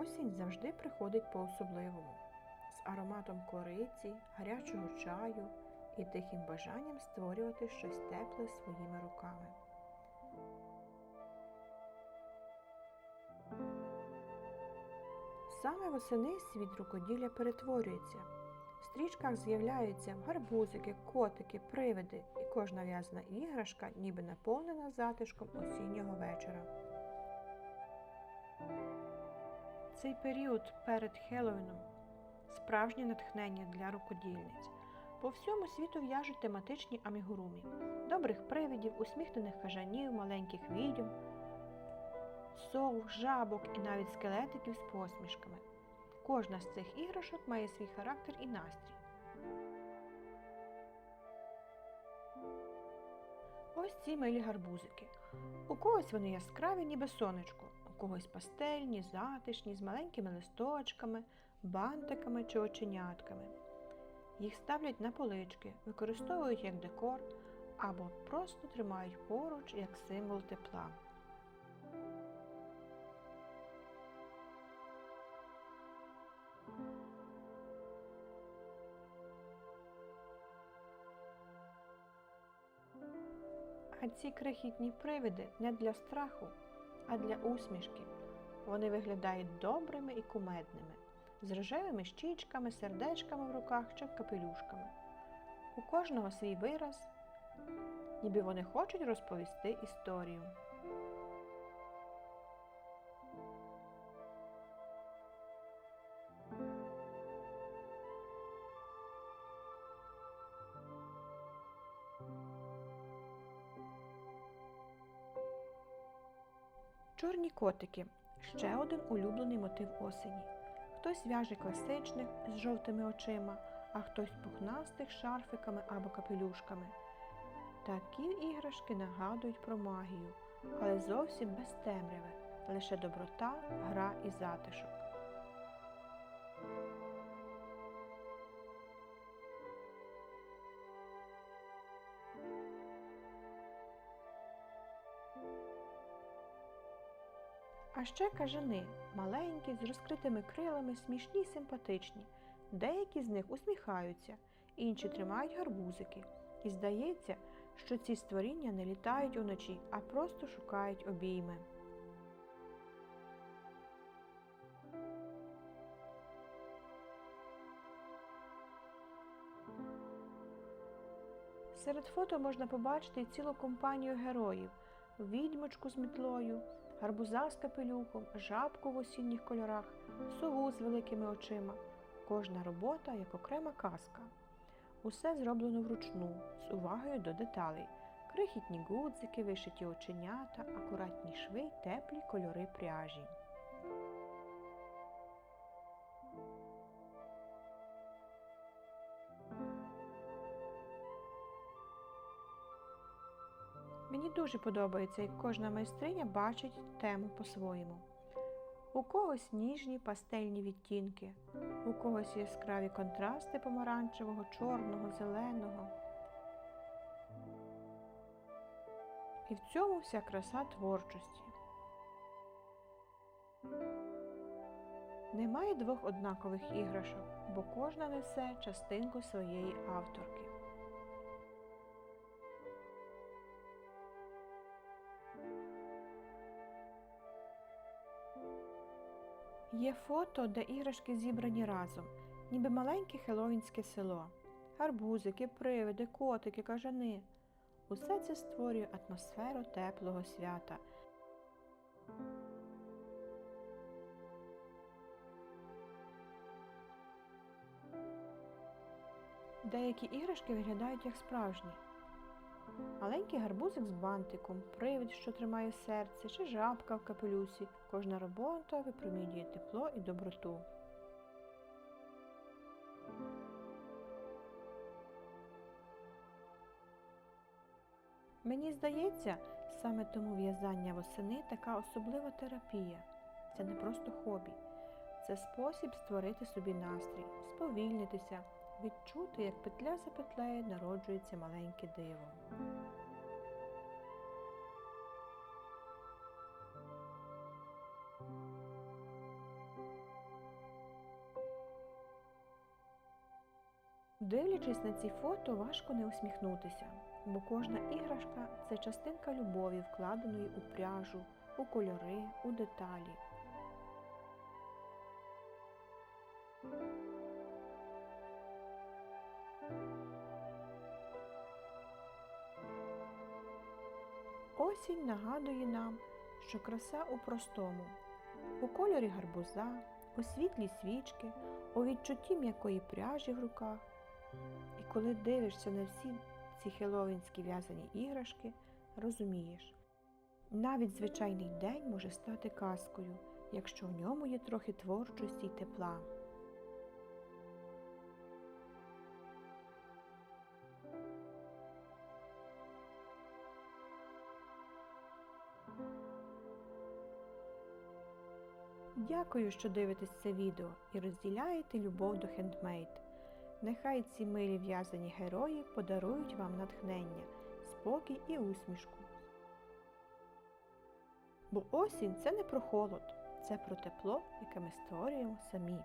Осінь завжди приходить по-особливому, з ароматом кориці, гарячого чаю і тихим бажанням створювати щось тепле своїми руками. Саме восени світ рукоділля перетворюється. В стрічках з'являються гарбузики, котики, привиди, і кожна в'язана іграшка ніби наповнена затишком осіннього вечора. Цей період перед Хеллоуіном справжнє натхнення для рукодільниць. По всьому світу в'яжуть тематичні амігурумі, добрих привидів, усміхнених кажанів, маленьких відьом, сов, жабок і навіть скелетиків з посмішками. Кожна з цих іграшок має свій характер і настрій. Ось ці милі гарбузики. У когось вони яскраві, ніби сонечко, когось пастельні, затишні, з маленькими листочками, бантиками чи оченятками. Їх ставлять на полички, використовують як декор або просто тримають поруч як символ тепла. А ці крихітні привиди не для страху, а для усмішки. Вони виглядають добрими і кумедними, з рожевими щічками, сердечками в руках чи капелюшками. У кожного свій вираз, ніби вони хочуть розповісти історію. Чорні котики ще один улюблений мотив осені. Хтось в'яже класичних з жовтими очима, а хтось пухнастих шарфиками або капелюшками. Такі іграшки нагадують про магію, але зовсім без темряви, лише доброта, гра і затишок. А ще кажани маленькі, з розкритими крилами, смішні й симпатичні. Деякі з них усміхаються, інші тримають гарбузики. І здається, що ці створіння не літають уночі, а просто шукають обійми. Серед фото можна побачити цілу компанію героїв відьмочку з мітлою, гарбуза з капелюхом, жабку в осінніх кольорах, сову з великими очима. Кожна робота як окрема казка. Усе зроблено вручну, з увагою до деталей. Крихітні гудзики, вишиті оченята, акуратні шви теплі кольори пряжі. Дуже подобається, як кожна майстриня бачить тему по-своєму. У когось ніжні пастельні відтінки, у когось яскраві контрасти помаранчевого, чорного, зеленого. І в цьому вся краса творчості. Немає двох однакових іграшок, бо кожна несе частинку своєї авторки. Є фото, де іграшки зібрані разом, ніби маленьке хеловінське село. Гарбузики, привиди, котики, кажани. Усе це створює атмосферу теплого свята. Деякі іграшки виглядають як справжні. Маленький гарбузик з бантиком, привид, що тримає серце, чи жабка в капелюсі. Кожна робота випромінює тепло і доброту. Мені здається, саме тому в'язання восени така особлива терапія. Це не просто хобі, це спосіб створити собі настрій, сповільнитися, відчути, як петля за петлею народжується маленьке диво. Дивлячись на ці фото, важко не усміхнутися, бо кожна іграшка це частинка любові, вкладеної у пряжу, у кольори, у деталі. Осінь нагадує нам, що краса у простому, у кольорі гарбуза, у світлі свічки, у відчутті м'якої пряжі в руках. І коли дивишся на всі ці хеловінські в'язані іграшки, розумієш, навіть звичайний день може стати казкою, якщо в ньому є трохи творчості й тепла. Дякую, що дивитесь це відео і розділяєте любов до хендмейд. Нехай ці милі в'язані герої подарують вам натхнення, спокій і усмішку. Бо осінь це не про холод, це про тепло, яке ми створюємо самі.